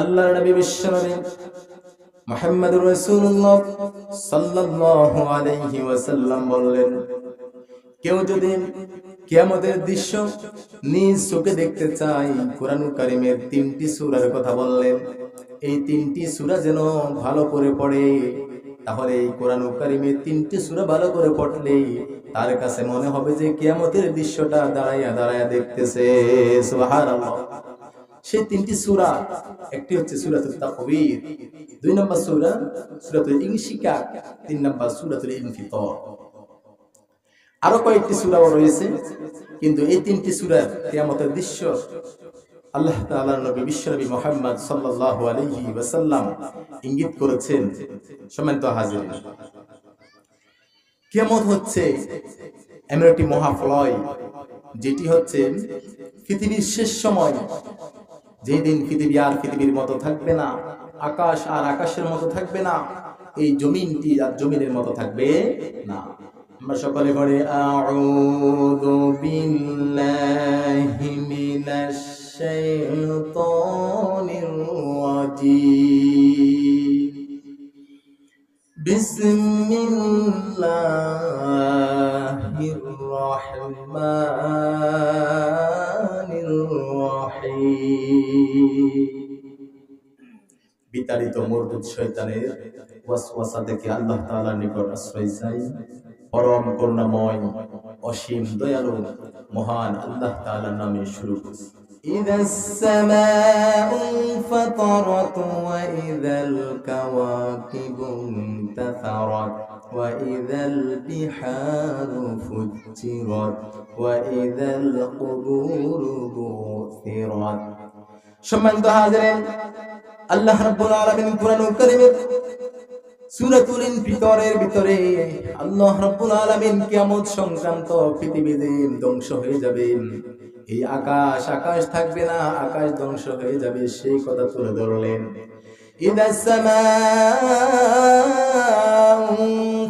আল্লাহ নবী বিশ্বনবী মুহাম্মদুর রাসূলুল্লাহ সাল্লাল্লাহু আলাইহি ওয়াসাল্লাম বললেন, কেউ যদি কিয়ামতের দৃশ্য নিজ চোখে দেখতে চায় কোরআনুল কারিমের তিনটি সূরার কথা বললেন। এই তিনটি সূরা যেন ভালো করে পড়ে, তাহলে এই কোরআনুল কারিমের তিনটি সূরা ভালো করে পড়লে তার কাছে মনে হবে যে কিয়ামতের দৃশ্যটা দাঁড়াইয়া দাঁড়াইয়া দেখতেছে। সুবহানাল্লাহ। সেই তিনটি সূরা, একটি হচ্ছে সূরাতুল তাকবীর, দুই নম্বর সূরা সূরাতুল ইনশিকাক তিন নম্বর সূরাতুল ইনফিতর। আরও কয়েকটি সূরাও রয়েছে, কিন্তু এই তিনটি সূরার কিয়ামতের দৃশ্য আল্লাহ তাআলা নবী, বিশ্বনবী মুহাম্মদ সাল্লাল্লাহু আলাইহি ওয়াসাল্লাম ইঙ্গিত করেছেন। সম্মানিত হাজির, কিয়ামত হচ্ছে এমন একটি মহাফলয় যেটি হচ্ছে পৃথিবীর শেষ সময় যেই দিন পৃথিবী আর পৃথিবীর মতো থাকবে না, আকাশ আর আকাশের মতো থাকবে না, এই জমিনটি আর জমিনের মতো থাকবে না। আমরা সকলে পড়ে, আউযু বিল্লাহি মিনাশ বিসমিল্লাহির রহমানির রহিম বিতাড়িত মরদুদ শয়তানের ওয়াসওয়াসা থেকে আল্লাহ তাআলার নিকট আশ্রয় চাই। পরম করুণাময়, অসীম দয়ালু, মহান আল্লাহ তাআলার নামে শুরু করছি। إذا السماء انفطرت وإذا الكواكب انتثرت وإذا البحار فجرت وإذا القبور بعثرت সম্মানিত হাজিরেন আল্লাহ রাব্বুল আলামিন কোরআনুল কারীমের সূরাতুল ইনফিতরের ভিতরে আল্লাহ রাব্বুল আলামিন কিয়ামত সংক্রান্ত পৃথিবীতে ধ্বংস হয়ে যাবে এই আকাশ আকাশ থাকবে না, আকাশ ধ্বংস হয়ে যাবে, সেই কথা তুলে ধরলেন।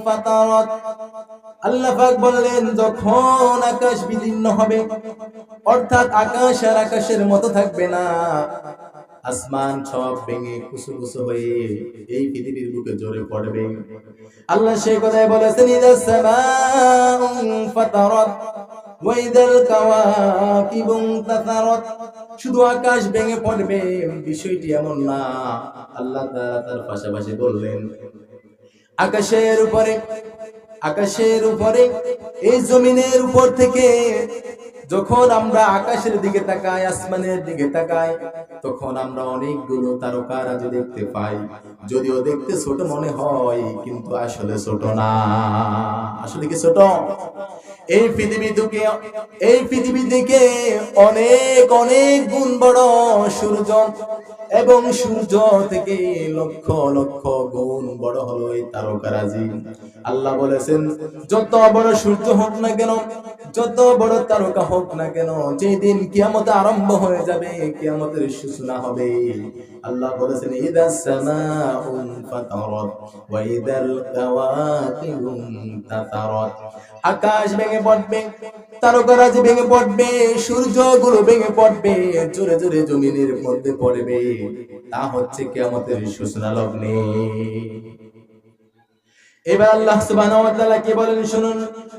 ফাতারাত। বললেন, যখন আকাশ বিদীর্ণ হবে, অর্থাৎ আকাশ আর আকাশের মতো থাকবে না। আসমান সব ভেঙে কুসু কুসু হয়ে এই পৃথিবীর বুকে জোরে পড়বে। আল্লাহ সেই কথাই বলেছেন, ইদা সামাউন ফাতারাত ওয়া তাসারাত শুধু আকাশ ভেঙে পড়বে, বিষয়টি এমন না। আল্লাহ তাআলা তার পাশাপাশি বললেন, আকাশের উপরে আকাশের উপরে, এই জমিনের উপর থেকে যখন আমরা আকাশের দিকে তাকাই, আসমানের দিকে তাকাই, তখন আমরা অনেকগুলো তারকারাজ দেখতে পাই। যদিও দেখতে ছোট মনে হয়, কিন্তু আসলে ছোট না। আসলে কি ছোট? এই পৃথিবী থেকে, এই পৃথিবী থেকে অনেক অনেক গুণ বড় সূর্য এবং সূর্য থেকে লক্ষ লক্ষ গুণ বড় হলো এই তারকারাজি আল্লাহ বলেছেন, যত বড় সূর্য হোক না কেন, যত বড় তারকা হোক না কেন, যেদিন কিয়ামত আরম্ভ হয়ে যাবে, কিয়ামতের সূচনা হবে। আল্লাহ বলেছেন, ইদা সামাউন ফাতারাত ওয়া ইদাল কাওয়াকিবুন তাতারাত। আকাশ ভেঙে পড়বে, তারকারাজ ভেঙে পড়বে, সূর্যগুলো ভেঙে পড়বে, জোরে জোরে জমিনের মধ্যে পড়বে। তা হচ্ছে কিয়ামতের সূচনা লগ্নে। এবার আল্লাহ সুবহানাহু ওয়া তাআলা কি বলেন শুনুন?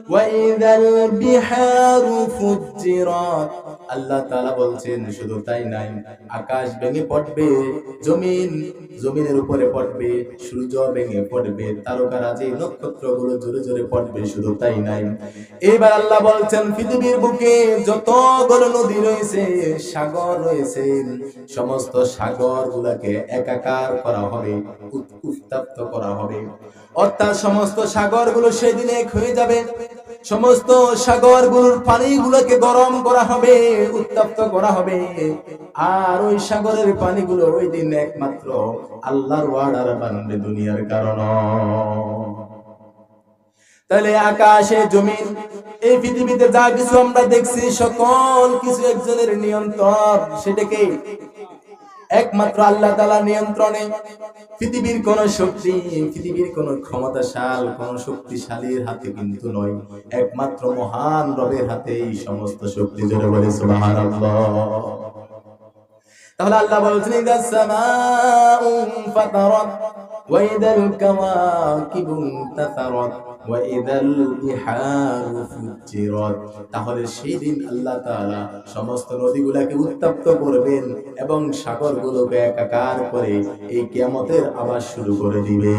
ওয়া ইযাল বিহারু ফুজ্জিরাত। আল্লাহ তাআলা বলছেন, শুধু তাই নাই, আকাশ ভেঙে পড়বে, জমিন, জমিনের উপরে পড়বে, সূর্য ভেঙে পড়বে তারকারাজি নক্ষত্রগুলো জোরে জোরে পড়বে, শুধু তাই নাই। এবার আল্লাহ বলছেন, পৃথিবীর বুকে যতগুলো নদী রয়েছে, সাগর রয়েছে, সমস্ত সাগর গুলাকে একাকার করা হবে উত- উত্তপ্ত করা হবে। অর্থাৎ সমস্ত সাগরগুলো সেদিন এক হয়ে যাবে। সমস্ত সাগরগুলোর পানিগুলোকে গরম করা হবে, উত্তপ্ত করা হবে। আর ওই সাগরের পানিগুলো ওই দিন একমাত্র আল্লাহর ওয়ার্ডার বানবে দুনিয়ার কারণ। তাহলে আকাশে জমিন, এই পৃথিবীতে যা কিছু আমরা দেখছি, সকল কিছু একজনের নিয়ন্ত্রণ, সেটাকে একমাত্র আল্লাহ তালা নিয়ন্ত্রণে। পৃথিবীর কোন শক্তি, পৃথিবীর কোন ক্ষমতাশাল, কোন শক্তিশালীর হাতে কিন্তু নয়। একমাত্র মহান রবের হাতে এই সমস্ত শক্তি, জোরে বলে তাহলে আল্লাহ বলছেন, ইদা সামাউ ফাতারাত, ওয়া তাহলে সেই দিন আল্লাহ তাআলা সমস্ত নদীগুলোকে উত্তপ্ত করবেন এবং সাগরগুলোকে একাকার করে এই কিয়ামতের আওয়াজ শুরু করে দিবে।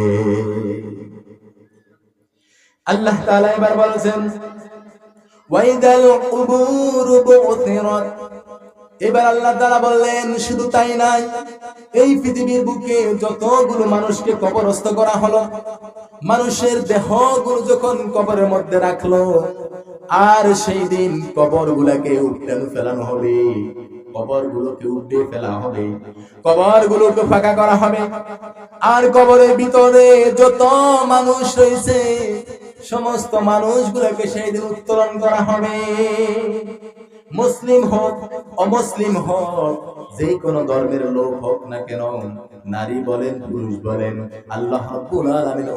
আল্লাহ তাআলা এবার বলেছেন, ওয়াইদাল এবার আল্লাহ তাআলা বললেন, শুধু তাই নাই এই পৃথিবীর বুকে যতগুলো মানুষকে কবরস্থ করা হলো মানুষের দেহগুলো যখন কবরের মধ্যে রাখল, আর সেই দিন কবরগুলোকে উঠেন ফেলানো হবে। কবরগুলোকে উঠে ফেলা হবে। কবরগুলোকে ফাঁকা করা হবে। আর কবরের ভিতরে যত মানুষ রয়েছে, সমস্ত মানুষগুলোকে সেই দিন উত্তোলন করা হবে। মুসলিম হোক, অমুসলিম হোক যে কোনো ধর্মের লোক হোক না কেন, নারী বলেন, পুরুষ বলেন, আল্লাহ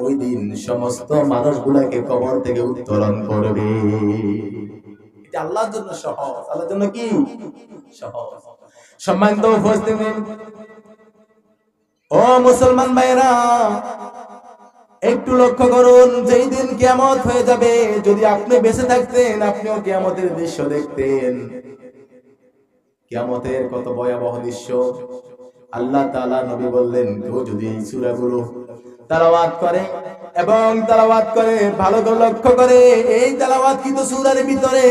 ওই দিন সমস্ত মানুষগুলোকে কবর থেকে উত্তোলন করবে। আল্লাহর জন্য সহজ। আল্লাহর জন্য কি? সহজ। ও মুসলমান ভাইরা একটু লক্ষ্য করুন, যেই দিন হয়ে যাবে, যদি আপনি বেঁচে থাকতেন, আপনিও কিয়ামতের দৃশ্য দেখতেন। কিয়ামতের কত ভয়াবহ দৃশ্য। আল্লাহ তাআলা নবী বললেন কেউ যদি এই সূরাগুলো। তেলাওয়াত করে এবং তেলাওয়াত করে, ভালো করে লক্ষ্য করে, এই তেলাওয়াত কিন্তু সূরার ভিতরে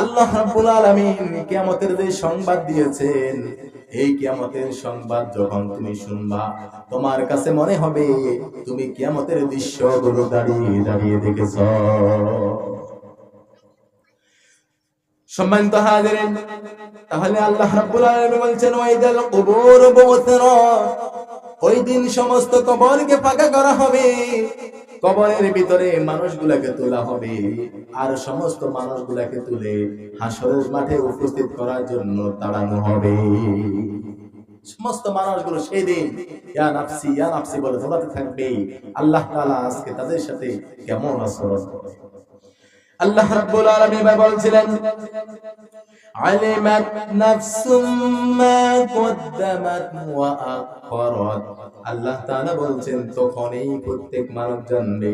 আল্লাহ রাব্বুল আলামিন কিয়ামতের যে সংবাদ দিয়েছেন, এই কিয়ামতের সংবাদ যখন তুমি শুনবা, তোমার কাছে মনে হবে, তুমি কিয়ামতের দৃশ্যগুলো দাঁড়িয়ে দাঁড়িয়ে দেখেছ। সম্মানিত হাজিরিন তাহলে আল্লাহ রাব্বুল আলামিন বলছেন, ওয়াইদাল কুবুর বুথরাত ওই দিন সমস্ত কবরকে ফাঁকা করা হবে। কবরের ভিতরে মানুষগুলাকে তোলা হবে। আর সমস্ত মানুষগুলাকে তুলে হাসরের মাঠে উপস্থিত করার জন্য তাড়ানো হবে। সমস্ত মানুষগুলো সেই দিন ইয়া নাফসি ইয়া নাফসি, বলে দৌড়াতে থাকবে। আল্লাহ তাআলা আজকে তাদের সাথে কেমন আচরণ করে আল্লাহ রাব্বুল আলামিন বলছিলেন, আলিমাত নাফসুম মা কদ্দামাত ওয়া আখরাত। আল্লাহ তাআলা বলছেন তখন এই প্রত্যেক মানব জানবে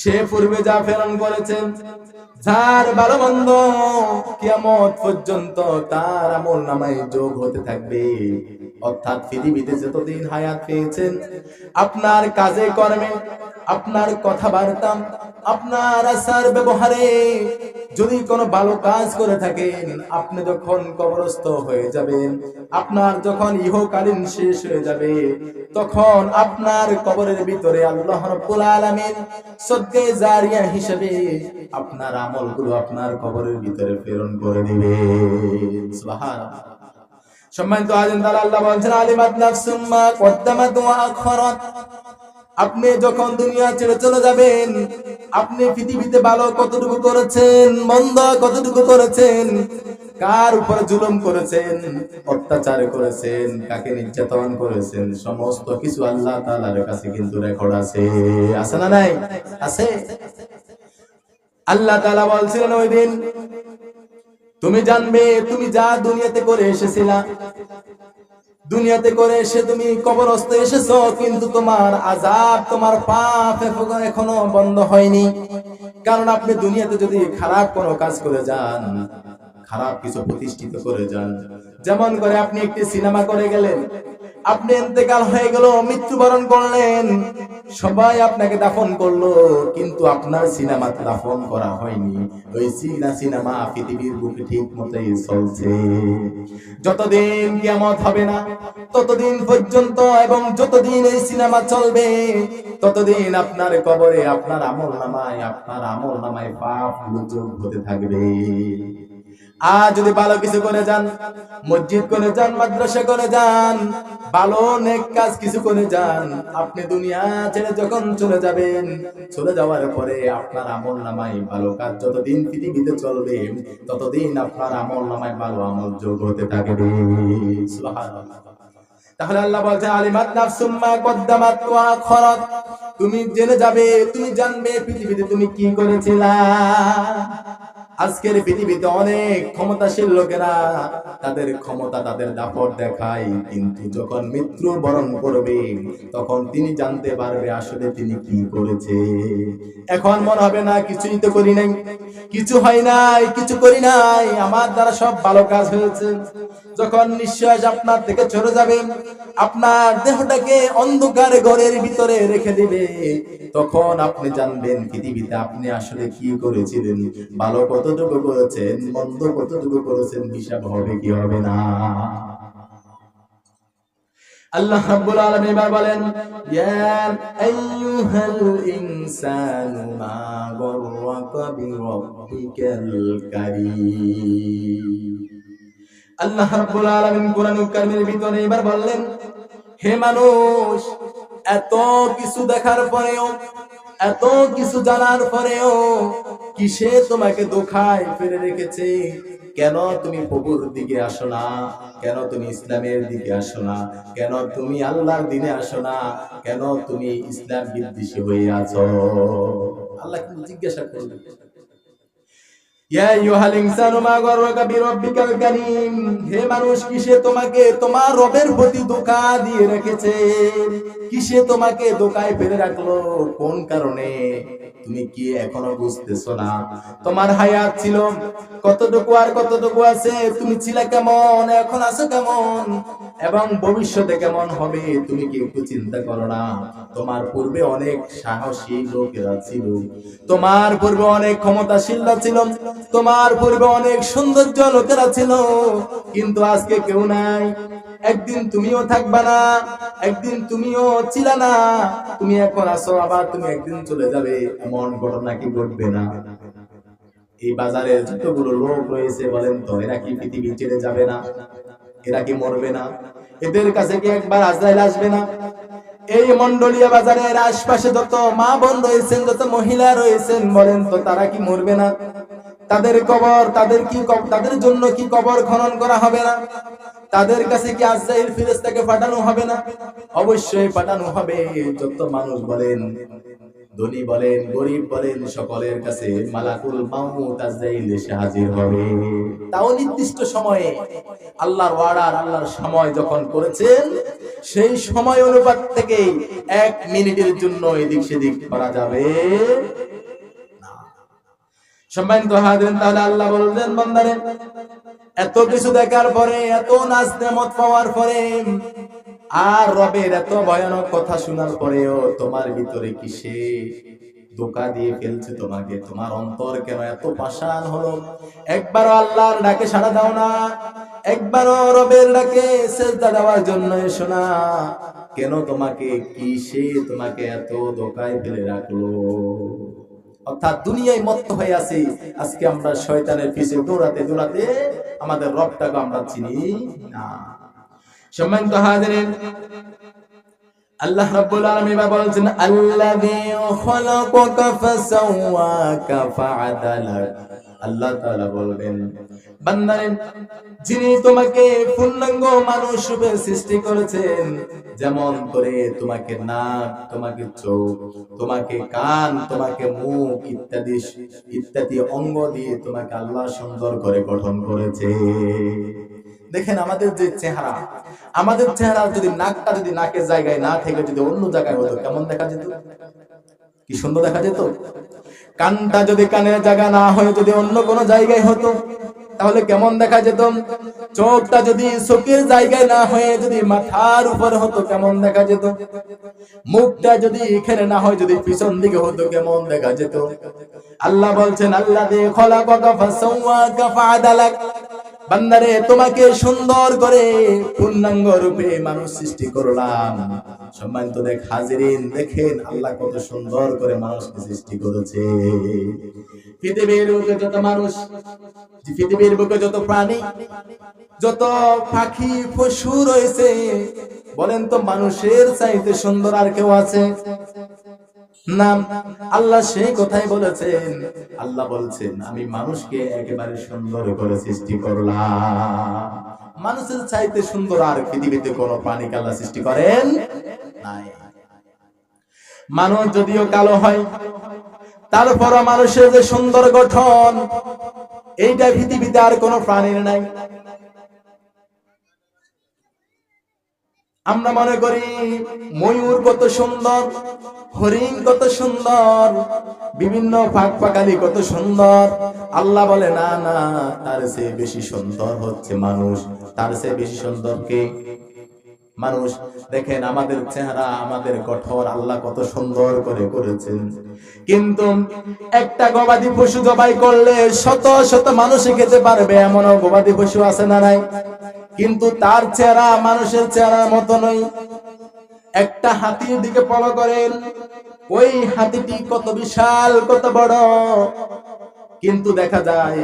সে পূর্বে যা প্রেরণ করেছেন, যার ভালো মন্দ কিয়ামত পর্যন্ত তার আমল নামায় যোগ হতে থাকবে। অর্থাৎ পৃথিবীতে যতদিন হায়াত পেয়েছেন, আপনার কাজে কর্মে, আপনার কথাবার্তা আপনার আচার ব্যবহারে যদি কোনো ভালো কাজ করে থাকেন, আপনি যখন কবরস্থ হয়ে যাবেন, আপনার যখন ইহকালীন শেষ হয়ে যাবে, তখন আপনার কবরের ভিতরে জারিয়া হিসেবে আপনার আমলগুলো আপনার কবরের ভিতরে প্রেরণ করে দিবে। সম্মানিত আল্লাহ আলিমাত আপনি যখন দুনিয়া ছেড়ে চলে যাবেন, আপনি পৃথিবীতে ভালো কতটুকু করেছেন, মন্দ কতটুকু করেছেন, কার উপরে জুলুম করেছেন, অত্যাচার করেছেন, কাকে নির্যাতন করেছেন, সমস্ত কিছু আল্লাহ তাআলার কাছে কিন্তু রেকর্ড আছে। আছে না নাই? আছে। আল্লাহ তাআলা বলছিলেন ওই দিন, তুমি জানবে, তুমি যা দুনিয়াতে করে এসেছিলা দুনিয়াতে করে এসে তুমি কবরস্থ এসেছ, কিন্তু তোমার আজাব তোমার পাপ এখনও বন্ধ হয়নি। কারণ আপনি দুনিয়াতে যদি খারাপ কোনো কাজ করে যান, খারাপ কিছু প্রতিষ্ঠিত করে যান, যেমন করে আপনি একটি সিনেমা করে গেলেন আপনি ইন্তেকাল হয়ে গেল, মৃত্যুবরণ করলেন। সবাই আপনাকে দাফন করল, কিন্তু আপনার সিনেমাতে দাফন করা হয়নি। ওই সিনা সিনেমা পৃথিবীর বুকে ঠিক মতোই চলছে। যতদিন কিয়ামত হবে না, ততদিন পর্যন্ত এবং যতদিন এই সিনেমা চলবে, ততদিন আপনার কবরে আপনার আমল নামায় আপনার আমল নামায় পাপ যোগ হতে থাকবে। আর যদি ভালো কিছু করে যান, মসজিদ করে যান, মাদ্রাসা করে যান, ভালো নেক কাজ কিছু করে যান, আপনি দুনিয়া ছেড়ে যখন চলে যাবেন, চলে যাওয়ার পরে আপনার আমল নামায় ভালো কাজ যতদিন পৃথিবীতে চলবে, ততদিন আপনার আমল নামায় ভালো আমল যোগ হতে সুবহানাল্লাহ। তাহলে আল্লাহ বলছে, আলিমাত নাফসুম মা কদ্দামাত ওয়া আখরাত। তুমি জেনে যাবে, তুমি জানবে পৃথিবীতে তুমি কি করেছিলা। আজকের পৃথিবীতে অনেক ক্ষমতাশীল লোকেরা তাদের ক্ষমতা তাদের দাপট দেখায়, কিন্তু যখন মৃত্যু বরণ করবে, তখন তিনি জানতে পারবে আসলে তিনি কি করেছে। এখন মনে হবে, না, কিছুই তো করি নাই, কিছু হয় নাই, কিছু করি নাই, আমার দ্বারা সব ভালো কাজ হয়েছে। যখন নিঃশ্বাস আপনার থেকে চলে যাবে, আপনার দেহটাকে অন্ধকার ঘরের ভিতরে রেখে দিবে, তখন আপনি জানবেন পৃথিবীতে আপনি আসলে কি করেছিলেন। ভালো কতটুকু করেছেন, মন্দ কতটুকু করেছেন, হিসাব হবে কি হবে না? আল্লাহ রাব্বুল আলামিন এবার বলেন, ইয়া আইয়ুহাল ইনসানু মা গররাকা বিরাব্বিকাল কারীম। আল্লাহ রাব্বুল আলামিন কোরআনুল কারীমের ভিতরে এবার বললেন, হে মানুষ, এত কিছু দেখার পরেও এত কিছু জানার পরেও কিসে তোমাকে দোখায় ফেলে রেখেছে? কেন তুমি প্রভুর দিকে আসো না? কেন তুমি ইসলামের দিকে আসো না? কেন তুমি আল্লাহর দিনে আসো না? কেন তুমি ইসলাম বিদ্বেষী হয়ে আছো? আল্লাহ কিন্তু জিজ্ঞাসা করবে? হে মানুষ, কিসে তোমাকে তোমার রবের দিয়ে রেখেছে? কিসে তোমাকে রাখল? কোন কারণে? কি এখনও বুঝতেছো না? তোমার হায়াত ছিল কতটুকু আর কতটুকু আছে? তুমি ছিলে কেমন? এখন আছো কেমন? এবং ভবিষ্যতে কেমন হবে, তুমি কি একটু চিন্তা করো না। তোমার পূর্বে অনেক সাহসী লোকেরা ছিল। তোমার পূর্বে অনেক ক্ষমতাশীলরা ছিল। তোমার পূর্বে অনেক সৌন্দর্য লোকেরা ছিল। কিন্তু আজকে কেউ নাই। একদিন তুমিও থাকবা না। একদিন তুমিও ছিলে না। তুমি এখন আসো আবার তুমি একদিন চলে যাবে। এমন ঘটনা কি ঘটবে না? এই বাজারে যতগুলো লোক রয়েছে বলেন তো, এরা কি পৃথিবী ছেড়ে যাবে না? এরা কি মরবে না? এদের কাছে কি একবার আজরাইল আসবে না? এই মন্ডলীয় বাজারের আশপাশে যত মা বোন রয়েছেন, যত মহিলা রয়েছেন, বলেন তো তারা কি মরবে না? তাদের কবর, তাদের কি তাদের জন্য কি কবর খনন করা হবে না? তাদের কাছে কি আজরাইল ফেরেশতাকে পাঠানো হবে না? অবশ্যই পাঠানো হবে, যত মানুষ বলেন। ধনী বলেন, গরিব বলেন, সকলের কাছে মালাকুল হাজির হবে। তাও নির্দিষ্ট সময়ে আল্লাহর ওয়ার্ডার আল্লাহর সময় যখন করেছেন, সেই সময় অনুপাত থেকে এক মিনিটের জন্য এদিক সেদিক করা যাবে। এত কিছু দেখার পরে, এত নাচ নেমত পাওয়ার পরে আর রবের এত ভয়ানক কথা শোনার পরেও তোমার ভিতরে কিসে ধোকা দিয়ে ফেলছে তোমাকে? তোমার অন্তর কেন এত পাষাণ হলো? একবারও আল্লাহর ডাকে সাড়া দাও না। একবারও রবের ডাকে সেজদা দেওয়ার জন্য এসো না। কেন তোমাকে কিসে তোমাকে এত ধোকায় ফেলে রাখল? অর্থাৎ দুনিয়ায় মত্ত হয়ে আছি। আজকে আমরা শয়তানের পিছে দৌড়াতে দৌড়াতে আমাদের রবটাকে আমরা চিনি না। সম্মানিত হাজিরিন আল্লাহ রাব্বুল আলামিন বা বলছেন আল্লাযী খালাকাকা ফাসাওয়াকা ফাআদালাক আল্লাহ বলবেন, বান্দারে, যিনি তোমাকে পূর্ণাঙ্গ মানুষ রূপে সৃষ্টি করেছেন, যেমন করে তোমাকে নাক, তোমাকে চোখ, তোমাকে কান, তোমাকে মুখ ইত্যাদি ইত্যাদি অঙ্গ দিয়ে তোমাকে আল্লাহ সুন্দর করে গঠন করেছে। দেখেন আমাদের যে চেহারা, আমাদের চেহারা যদি নাকটা যদি নাকের জায়গায় না থেকে যদি অন্য জায়গায় হতো, কেমন দেখা যেত? কি সুন্দর দেখা যেত? কানটা যদি কানের জায়গা না হয়, যদি অন্য কোনো জায়গায় হতো, তাহলে কেমন দেখা যেত? চোখটা যদি চোখের জায়গায় না হয়ে, যদি মাথার উপর হতো, কেমন দেখা যেত? মুখটা যদি এখানে না হয়, যদি পিছন দিকে হতো, কেমন দেখা যেত? আল্লাহ বলছেন, আল্লাহ দে খলা কাকা ফাসাওয়াকা ফাআদালাক। বান্দারে, তোমাকে সুন্দর করে পূর্ণাঙ্গ রূপে মানুষ সৃষ্টি করলাম। সম্মানিত দেখ, হাজিরিন, দেখেন আল্লাহ কত সুন্দর করে মানুষকে সৃষ্টি করেছে। পৃথিবীর বুকে যত মানুষ, পৃথিবীর বুকে যত প্রাণী, যত পাখি, পশু রয়েছে, বলেন তো মানুষের চাইতে সুন্দর আর কেউ আছে? নাম আল্লাহ সেই কথাই বলেছেন। আল্লাহ বলছেন, আমি মানুষকে একেবারে সুন্দর করে সৃষ্টি করলাম। মানুষের চাইতে সুন্দর আর পৃথিবীতে কোনো প্রাণীকে আল্লাহ সৃষ্টি করেন নাই। মানুষ যদিও কালো হয়, তারপরও মানুষের যে সুন্দর গঠন, এইটা পৃথিবীতে আর কোনো প্রাণীর নাই। আমরা মনে করি ময়ূর কত সুন্দর, হরিণ কত সুন্দর, বিভিন্ন ফাঁক ফাঁকালি কত সুন্দর। আল্লাহ বলে, না না, তার চেয়ে বেশি সুন্দর হচ্ছে মানুষ। তার চেয়ে বেশি সুন্দর কে? মানুষ, দেখেন আমাদের চেহারা, আমাদের কঠোর, আল্লাহ কত সুন্দর করে করেছেন। কিন্তু একটা গবাদি পশু জবাই করলে শত শত মানুষে খেতে পারবে, এমনও গবাদি পশু আছে না নাই? কিন্তু তার চেহারা মানুষের চেহারার মতো নয়। একটা হাতির দিকে ফলো করেন। ওই হাতিটি কত বিশাল, কত বড়। কিন্তু দেখা যায়,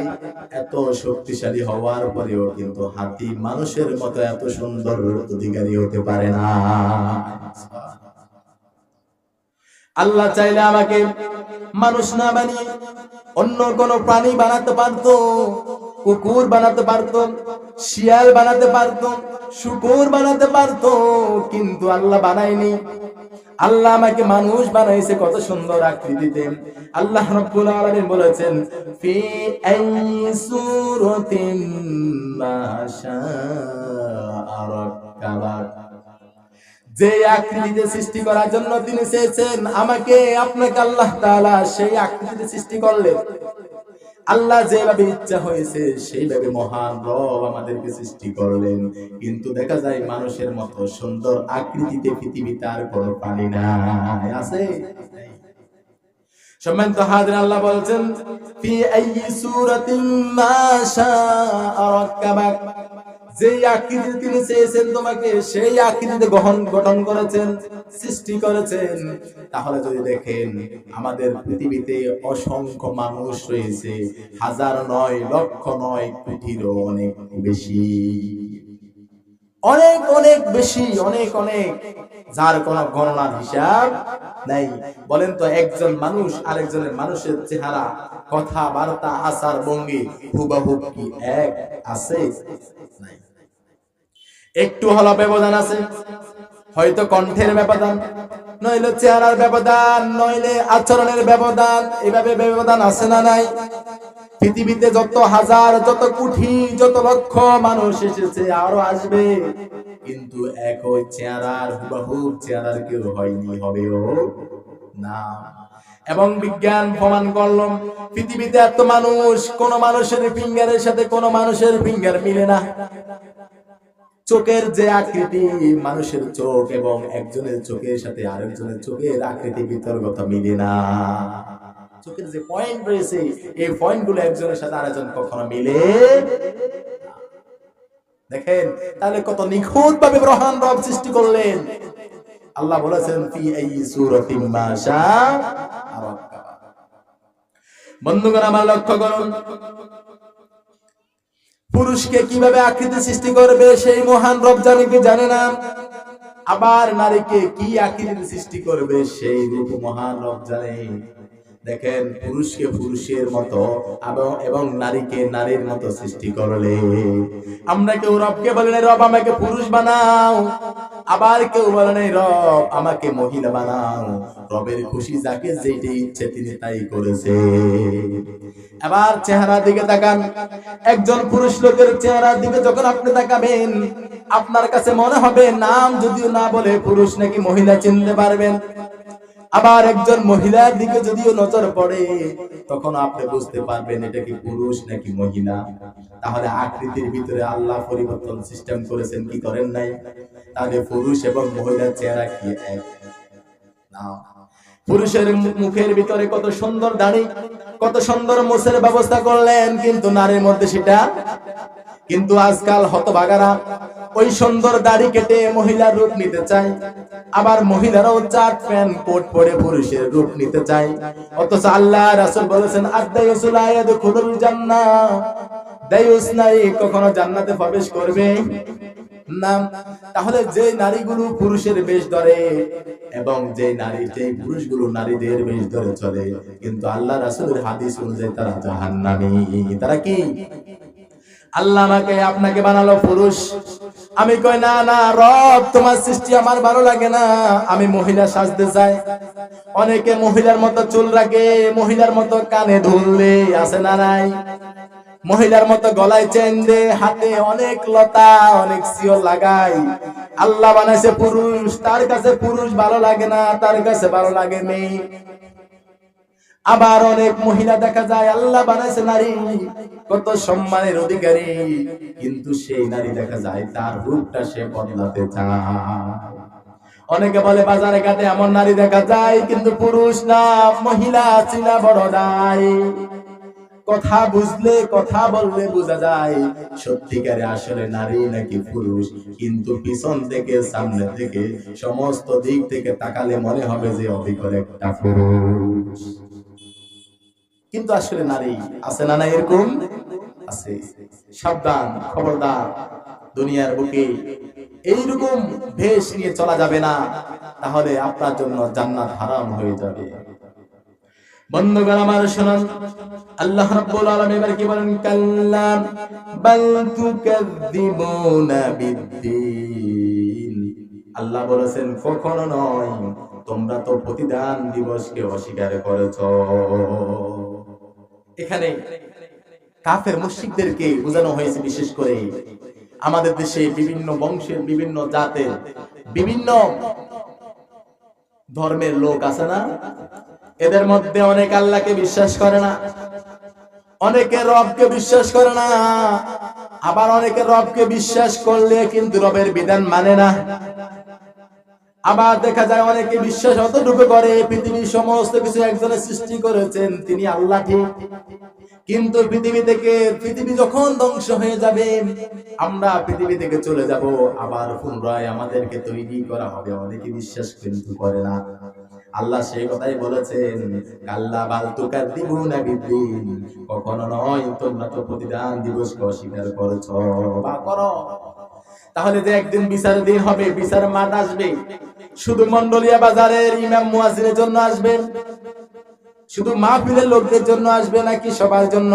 এত শক্তিশালী হওয়ার পরেও কিন্তু হাতি মানুষের মতো এত সুন্দর অধিকারী হতে পারে না। আল্লাহ চাইলে আমাকে মানুষ না বানিয়ে অন্য কোন প্রাণী বানাতে পারতো। কুকুর বানাতে পারতো, শিয়াল বানাতে পারতো, শুকুর বানাতে পারতো, কিন্তু আল্লাহ বানায়নি। আল্লাহ আমাকে মানুষ বানাইছে কত সুন্দর আকৃতিতে। আল্লাহ রাব্বুল আলামিন বলেছেন, ফি আইয়ি সূরাতিন যে আকৃতিতে সৃষ্টি করার জন্য তিনি চেয়েছেন, আমাকে, আপনাকে আল্লাহ তাআলা সেই আকৃতিতে সৃষ্টি করলেন। আল্লাহ যেভাবে ইচ্ছা হয়েছে, সেইভাবে মহান রব আমাদেরকে সৃষ্টি করলেন। কিন্তু দেখা যায় মানুষের মতো সুন্দর আকৃতিতে পৃথিবীতে আর কোনো পানি নাই। আছে? সম্মানিত হাজির আল্লাহ বলছেন যে আকৃতিতে তিনি চেয়েছেন তোমাকে, সেই আকৃতিতে গঠন গঠন করেছেন, সৃষ্টি করেছেন। তাহলে যদি দেখেন, আমাদের পৃথিবীতে অসংখ্য মানুষ রয়েছে, হাজার নয়, লক্ষ নয়, কোটিরও অনেক বেশি। অনেক অনেক বেশি, অনেক অনেক। যার কোন গণনার হিসাব নাই। বলেন তো, একজন মানুষ আরেকজনের মানুষের চেহারা কথা বার্তা আচার ভঙ্গি হুবাহু কি এক আছে? নাই। একটু হলো ব্যবধান আছে। হয়তো কণ্ঠের ব্যবধান, নইলে চেহারার ব্যবধান, নইলে আচরণের ব্যবধান, এভাবে ব্যবধান আছে না নাই? পৃথিবীতে যত হাজার, যত কোটি, যত লক্ষ মানুষ এসেছে, আরও আসবে। কিন্তু একই চেহারার হুবাহু চেহারার কেউ হয়নি, হবেও না। এবং বিজ্ঞান প্রমাণ করল, পৃথিবীতে এত মানুষ, কোন মানুষের ফিঙ্গারের সাথে কোন মানুষের ফিঙ্গার মিলে না। চোখের যে আকৃতি, মানুষের চোখ এবং একজনের চোখের সাথে আরেকজনের চোখের আকৃতি বিতর্কতা মিলে না। চোখের যে পয়েন্ট রয়েছে, এই পয়েন্টগুলো একজনের সাথে আরেকজন কখনো মিলে দেখেন, তাহলে কত নিখুঁত ভাবে রহান রব সৃষ্টি করলেন। আল্লাহ বলেছেন বন্ধুগণ, আমার লক্ষ্য করুন। পুরুষকে কীভাবে আকৃতি সৃষ্টি করবে সেই মহান রব জানে কি জানে না? আবার নারীকে কি আকৃতি সৃষ্টি করবে সেই রূপ মহান রব জানে। দেখেন পুরুষকে পুরুষের মতো এবং- নারীকে নারীর মতো সৃষ্টি করলে। আমরা কেউ রবকে বলে নাই, রব আমাকে পুরুষ বানাও। আবার কেউ বলে নাই, রব আমাকে মহিলা বানাও। রবের খুশি যাকে যেটি ইচ্ছে তিনি তাই করেছে। এবার চেহারার দিকে তাকান। একজন পুরুষ লোকের চেহারার দিকে যখন আপনি তাকাবেন আপনার কাছে মনে হবে নাম যদিও না বলে পুরুষ নাকি মহিলা চিনতে পারবেন। আবার একজন মহিলার দিকে যদিও নজর পড়ে, তখন আপনি বুঝতে পারবেন এটা কি পুরুষ নাকি মহিলা। তাহলে আকৃতির ভিতরে আল্লাহ পরিবর্তন সিস্টেম করেছেন, কি করেন নাই? তাহলে পুরুষ এবং মহিলার চেহারা কি এক? না। পুরুষের মুখের ভিতরে কত সুন্দর দাড়ি, কত সুন্দর মোষের ব্যবস্থা করলেন, কিন্তু নারীর মধ্যে সেটা কিন্তু আজকাল হতভাগারা ওই সুন্দর দাড়ি কেটে মহিলার রূপ নিতে চায় আবার মহিলারাও চার প্যান্ট কোট পরে পুরুষের রূপ নিতে চায় অথচ আল্লাহ রাসূল বলেছেন আদায়ুসুল দায়ুস নারী কখনো জান্নাতে প্রবেশ করবে? না। তাহলে যে নারীগুলো পুরুষের বেশ ধরে এবং যে নারী যে পুরুষগুলো নারীদের বেশ ধরে চলে, কিন্তু আল্লাহ রাসূলের হাদিস অনুযায়ী তারা জাহান্নামী। তারা কি? আল্লাহ আমাকে, আপনাকে বানালো পুরুষ। আমি কই, না না, রব, তোমার সৃষ্টি আমার ভালো লাগে না। আমি মহিলা সাজতে চাই অনেকে মহিলার মতো চুল রাখে, মহিলার মতো কানে ধরলে আছে না নাই? মহিলার মতো গলায় চেন দে, হাতে অনেক লতা, অনেক সিও লাগাই। আল্লাহ বানাইছে পুরুষ, তার কাছে পুরুষ ভালো লাগে না, তার কাছে ভালো লাগে মেয়ে। আবার অনেক মহিলা দেখা যায়, আল্লাহ বানাইছে নারী। কত সম্মানের অধিকারী। কিন্তু সেই নারী দেখা যায়, তার রূপটা সে বদলাতে চায়। অনেকে বলে, বাজারে ঘাটে এমন নারী দেখা যায়, কিন্তু পুরুষ না, মহিলা চিনা বড় নাই কথা বুঝলে, কথা বললে বোঝা যায়, সত্যিকারে আসলে নারী নাকি পুরুষ। কিন্তু পিছন থেকে, সামনে থেকে, সমস্ত দিক থেকে তাকালে মনে হবে যে অবিকল একটা পুরুষ। কিন্তু আসলে নারী, আছে না না এরকম? আছে। সাবধান, খবরদার, দুনিয়ার বুকে। এইরকম ভেষ নিয়ে চলা যাবে না, তাহলে আপনার জন্য জান্নাত হারাম হয়ে যাবে। আল্লাহ বলেছেন, কখনো নয়, তোমরা তো প্রতিদান দিবসকে অস্বীকার করেছ। এখানে কাফের মুশরিকদেরকে বোঝানো হয়েছে বিশেষ করে। আমাদের দেশে বিভিন্ন বংশের বিভিন্ন জাতের, বিভিন্ন ধর্মের লোক আছে না? এদের মধ্যে অনেক আল্লাহকে বিশ্বাস করে না অনেকে রবকে বিশ্বাস করে না, আবার অনেকে রবকে বিশ্বাস করলে কিন্তু রবের বিধান মানে না। আবার দেখা যায় অনেকে বিশ্বাস অতটুকু করে, পৃথিবীর সমস্ত কিছু একজনের সৃষ্টি করেছেন, তিনি আল্লাহ ঠিক। কিন্তু পৃথিবী থেকে, পৃথিবী যখন ধ্বংস হয়ে যাবে, আমরা পৃথিবী থেকে চলে যাব। আবার পুনরায় আমাদেরকে তৈরি করা হবে, অনেকে বিশ্বাস কিন্তু করে না। আল্লাহ সেই কথাই বলেছেন, কাল্লা বাল তুকার দিবুনা বিদ্দিন। কখনো নয়, তোমরা তো প্রতিদান দিবসকে অস্বীকার করেছ। বা করো। তাহলে যে একদিন বিচারের দিন হবে, বিচার মাঠ আসবে। শুধু মন্ডলিয়া বাজারের ইমাম মুয়াজিনের জন্য আসবে? শুধু মাহফিলের লোকদের জন্য আসবে নাকি সবার জন্য?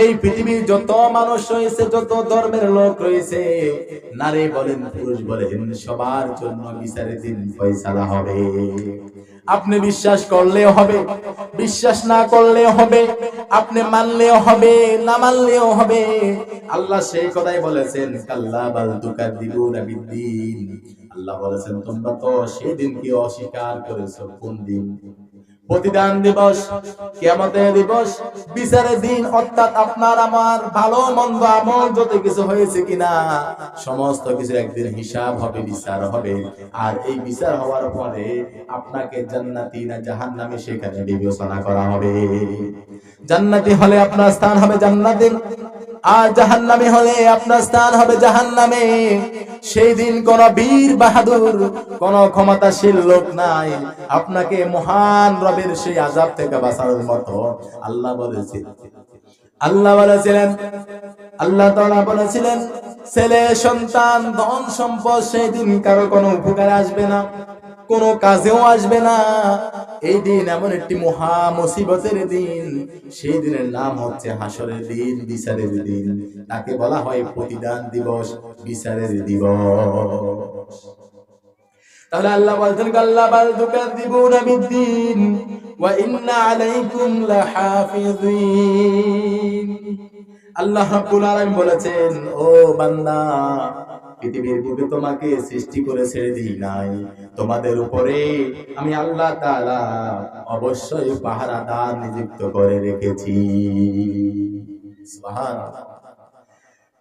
এই পৃথিবীর যত মানুষ রয়েছে, যত ধর্মের লোক রয়েছে, নারী বলেন, পুরুষ বলেন, সবার জন্য বিচারের দিন ফয়সালা হবে। আপনি বিশ্বাস করলে হবে, বিশ্বাস না করলে হবে, আপনি মানলেও হবে, না মানলেও হবে। আল্লাহ সেই কথাই বলেছেন, কাল্লা বাল বিদ্দিন। আল্লাহ বলেছেন, তোমরা তো সেই দিনকে অস্বীকার করেছ, কোন দিন? প্রতিদান দিবস, কিয়ামতের দিবস, বিচারের দিন, অর্থাৎ আপনার আমার ভালো, মন্দ আমল যত কিছু হয়েছে কিনা, সমস্ত কিছু একদিন হিসাব হবে, বিচার হবে। আর এই বিচার হওয়ার পরে আপনাকে জান্নাতি না জাহান্নামে সেখানে বিবেচনা করা হবে। জান্নাতি হলে আপনার স্থান হবে জান্নাতে আর জাহান্নামে হলে আপনার স্থান হবে জাহান্নামে। সেই দিন কোন বীর বাহাদুর, কোন ক্ষমতাশীল লোক নাই। আপনাকে মহান রবের সেই আজাব থেকে বাঁচানোর মতো আল্লাহ বলেছেন। আল্লাহ বলেছিলেন, আল্লাহ তাআলা বলেছিলেন, ছেলে সন্তান, ধন সম্পদ সেই দিন কারও কোনো উপকারে আসবে না। কোনো কাজেও আসবে না। এই দিন এমন একটি মহা মুসিবতের দিন। সেই দিনের নাম হচ্ছে হাসরের দিন, বিচারের দিন। তাকে বলা হয় প্রতিদান দিবস, বিচারের দিবস। তাহলে আল্লাহ বাল তুকাযিবুনা বিদ্দিন আলাইকুম আল্লাহ রাব্বুল আলামিন বলেছেন, ও বান্দা পৃথিবীর বুকে তোমাকে সৃষ্টি করে ছেড়ে দিই নাই। তোমাদের উপরে আমি আল্লাহ অবশ্যই অবশ্যই পাহারাদার নিযুক্ত করে রেখেছি।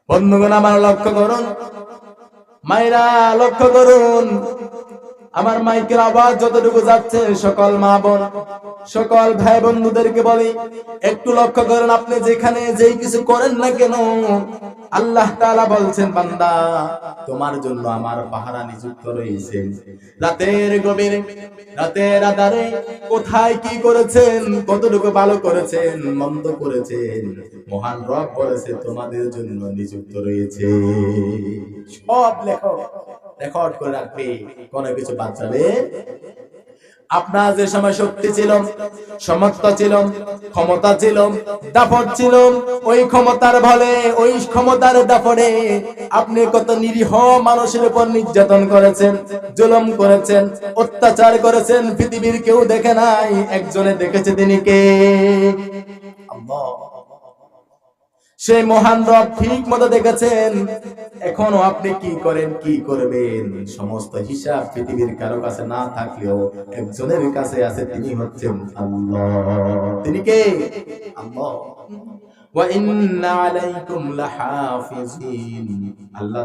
বন্ধুগণ, আমার লক্ষ্য করুন। মায়েরা, লক্ষ্য করুন। আমার মাইকের আওয়াজ যতটুকু যাচ্ছে, সকল মা বোন, সকল ভাই বন্ধুদেরকে বলি, একটু লক্ষ্য করেন আপনি যেখানে যেই কিছু করেন না কেন, আল্লাহ তাআলা বলছেন, বান্দা, তোমার জন্য আমার পাহারা নিযুক্ত রয়েছে। রাতের গভীরে, রাতের আধারে কোথায় কি করেছেন, কতটুকু ভালো করেছেন, মন্দ করেছেন, মহান রব বলেছে, তোমাদের জন্য নিযুক্ত রয়েছে। সব লেখক। রেকর্ড করে রাখবে। কোনো কিছু বাদ যাবে। আপনার যে সময় শক্তি ছিল, সমর্থ ছিল, ক্ষমতা ছিল, দাপট ছিল, ওই ক্ষমতার বলে, ওই ক্ষমতার দাপটে আপনি কত নিরীহ মানুষের উপর নির্যাতন করেছেন, জুলুম করেছেন, অত্যাচার করেছেন, পৃথিবীর কেউ দেখে নাই, একজনে দেখেছে তিনি কে? আল্লাহ। সেই মহান রব ঠিক মতো দেখেছেন। এখনও আপনি কি করেন, কি করবেন? সমস্ত হিসাব পৃথিবীর কারও কাছে না থাকলেও একজনের কাছে আছে, তিনি হচ্ছেন আল্লাহ। তিনি কে? আল্লাহ।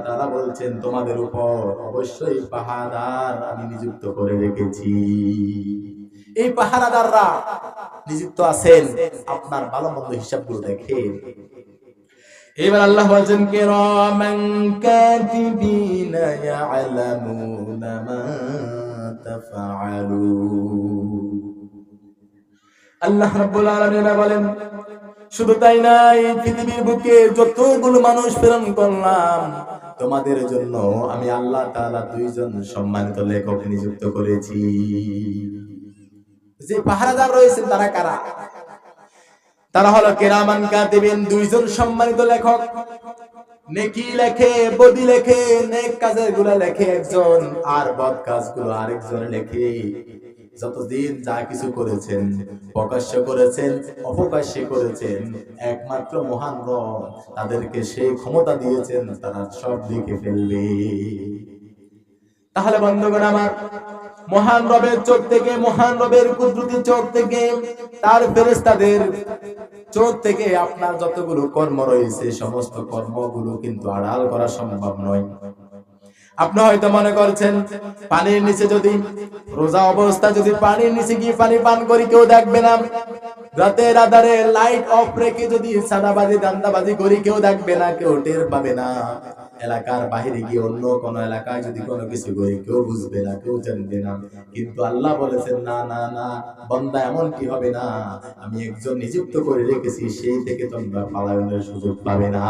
তারা বলছেন, তোমাদের উপর অবশ্যই পাহারাদার আমি নিযুক্ত করে রেখেছি। এই পাহারাদাররা নিযুক্ত আছেন। আপনার ভালো মন্দ হিসাবগুলো দেখেন। এবার আল্লাহ বলছেন, কিরামান কাতিবিনা ইয়ালামুনা মা তাফআলুন আল্লাহ রাব্বুল আলামিন বলেন, শুধু তাই না এই পৃথিবীর বুকে যতগুলো মানুষ প্রেরণ করলাম, তোমাদের জন্য আমি আল্লাহ তাআলা দুইজন সম্মানিত লেখক নিযুক্ত করেছি। যে পাহারাদার রয়েছেন তারা কারা? তারা হলো কেরামান কাতিবিন দুইজন সম্মানিত লেখক। নেকি লেখে, বদি লেখে, নেক কাজেরগুলা লেখে একজন, আর বদ কাজগুলো আরেকজন লেখে। যতদিন যা কিছু করেছেন, প্রকাশ্য করেছেন অপকাশ্যে করেছেন, একমাত্র মহান রব তাদেরকে সেই ক্ষমতা দিয়েছেন, তারা সব দিকে ফেলবে। তাহলে বন্ধুগণ আমার মহান রবের চোখ থেকে, মহান রবের কুদরতি চোখ থেকে, তার ফেরেশতাদের চোখ থেকে আপনার যতগুলো কর্ম রয়েছে, সমস্ত কর্মগুলো কিন্তু আড়াল করা সম্ভব নয়। আপনি হয়তো মনে করছেন, পানির নিচে যদি রোজা অবস্থা, যদি পানির নিচে গিয়ে পানি পান করি, কেউ দেখবে না। রাতের আধারে লাইট অফ রেখে যদি সাদাবাজি, দান্দাবাজি করি, কেউ দেখবে না, কেউ টের পাবে না। এলাকার বাহিরে গিয়ে অন্য কোন এলাকায় যদি কোনো কিছু করি, কেউ বুঝবে না, কেউ জানবে না। কিন্তু আল্লাহ বলেছেন, না না না, বন্দা এমন কি হবে না? আমি একজন নিযুক্ত করে রেখেছি, সেই থেকে তোমরা পালানোর সুযোগ পাবে না।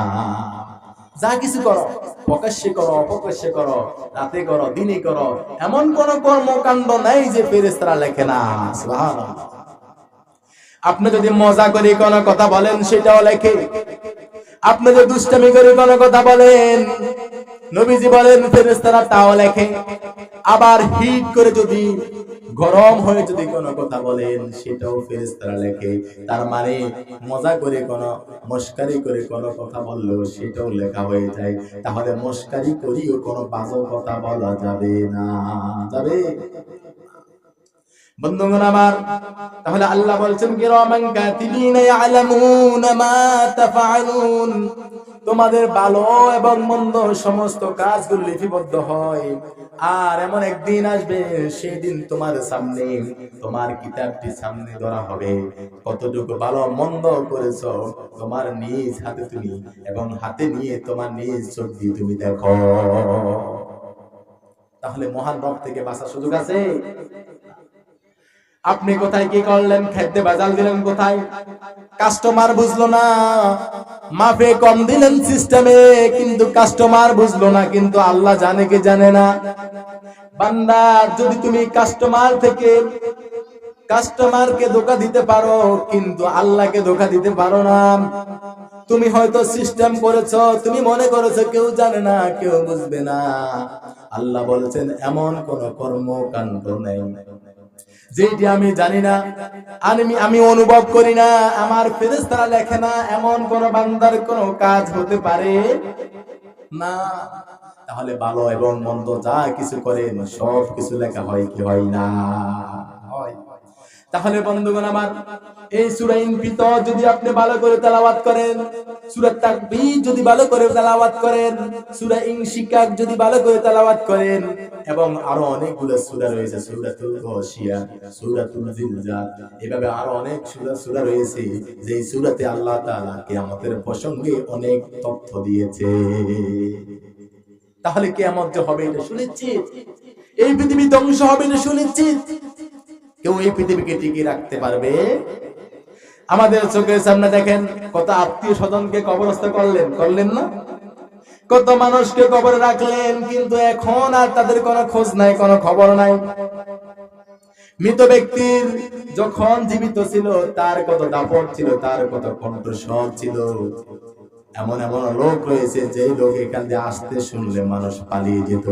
যা কিছু করো, প্রকাশ্যে করো অপকাশ্যে করো, রাতে করো, দিনে করো, এমন কোন কর্মকাণ্ড নাই যে ফেরেস্তারা লেখে না। আপনি যদি মজা করে কোনো কথা বলেন, সেটাও লেখে। আপনি যদি দুষ্টামি করে কোনো কথা বলেন, নবীজি বলেন ফেরেস্তারা তাও লেখে। আবার হিট করে যদি, গরম হয়ে যদি কোনো কথা বলেন, সেটাও ফেরেস্তারা লেখে। তার মানে মজা করে কোনো, মস্কারি করে কোনো কথা বললেও সেটাও লেখা হয়ে যায়। তাহলে মস্কারি করিও কোনো বাজে কথা বলা যাবে না। যাবে? বন্ধুগণ আমার, তাহলে আল্লাহ বলছেন কিরামান কাতিবিনা তোমাদের ভালো এবং মন্দ সমস্ত কাজগুলো লিপিবদ্ধ হয়। আর এমন একদিন আসবে সেই দিন তোমার সামনে, তোমার কিতাবটি সামনে ধরা হবে। কতটুকু ভালো মন্দ করেছ, তোমার নিজ হাতে তুমি এবং হাতে নিয়ে তোমার নিজ চোখ দিয়ে তুমি দেখো। তাহলে মহান রব থেকে বাঁচার সুযোগ আছে? আপনি কোথায় কি করলেন? খাদ্যে বাজাল দিলেন কোথায়? কাস্টমার বুঝলো না। মাফে কম দিলেন সিস্টেমে কিন্তু কাস্টমার বুঝলো না, কিন্তু আল্লাহ জানে কি জানে না। বান্দা, যদি তুমি কাস্টমার থেকে কাস্টমারকে ধোকা দিতে পারো, কিন্তু আল্লাহকে ধোকা দিতে পারো না। তুমি হয়তো সিস্টেম করেছ, তুমি মনে করেছ, কেউ জানে না, কেউ বুঝবে না। আল্লাহ বলেছেন, এমন কোন কর্মকাণ্ড নেই। যেটি আমি জানি না আমি আমি অনুভব করি না, আমার ফেরেস্তারা লেখে না, এমন কোন বান্দার কোন কাজ হতে পারে? না। তাহলে ভালো এবং মন্দ যা কিছু করেন সব কিছু লেখা হয় কি হয় না? হয়। তাহলে বন্ধুগণ আমার, এই সূরা ইনফিতর যদি আপনি ভালো করে তেলাওয়াত করেন, সূরা তাকবীর যদি ভালো করে তেলাওয়াত করেন, সূরা ইনশিকাক যদি ভালো করে তেলাওয়াত করেন, এবং আরও অনেকগুলো সূরা রয়েছে, সূরাতুল গাশিয়া, সূরাতুল জিলজাল এভাবে আরও অনেক সূরা সূরা রয়েছে, যেই সূরাতে আল্লাহ তাআলা কিয়ামতের প্রসঙ্গে অনেক তথ্য দিয়েছে। তাহলে কিয়ামত যে হবে এটা শুনেছি। এই পৃথিবী ধ্বংস হবে এটা শুনেছি। কেউ এই পৃথিবীকে টিকিয়ে রাখতে পারবে? আমাদের চোখের সামনে দেখেন, কত আত্মীয় স্বজনকে কবরস্থ করলেন করলেন না? কত মানুষকে কবরে রাখলেন, কিন্তু এখন আর তাদের কোনো খোঁজ নাই, কোনো খবর নাই। মৃত ব্যক্তির যখন জীবিত ছিল, তার কত দাপট ছিল, তার কত কণ্ঠস্বর ছিল। এমন এমন লোক রয়েছে যে লোক এখান দিয়ে আসতে শুনলে মানুষ পালিয়ে যেত।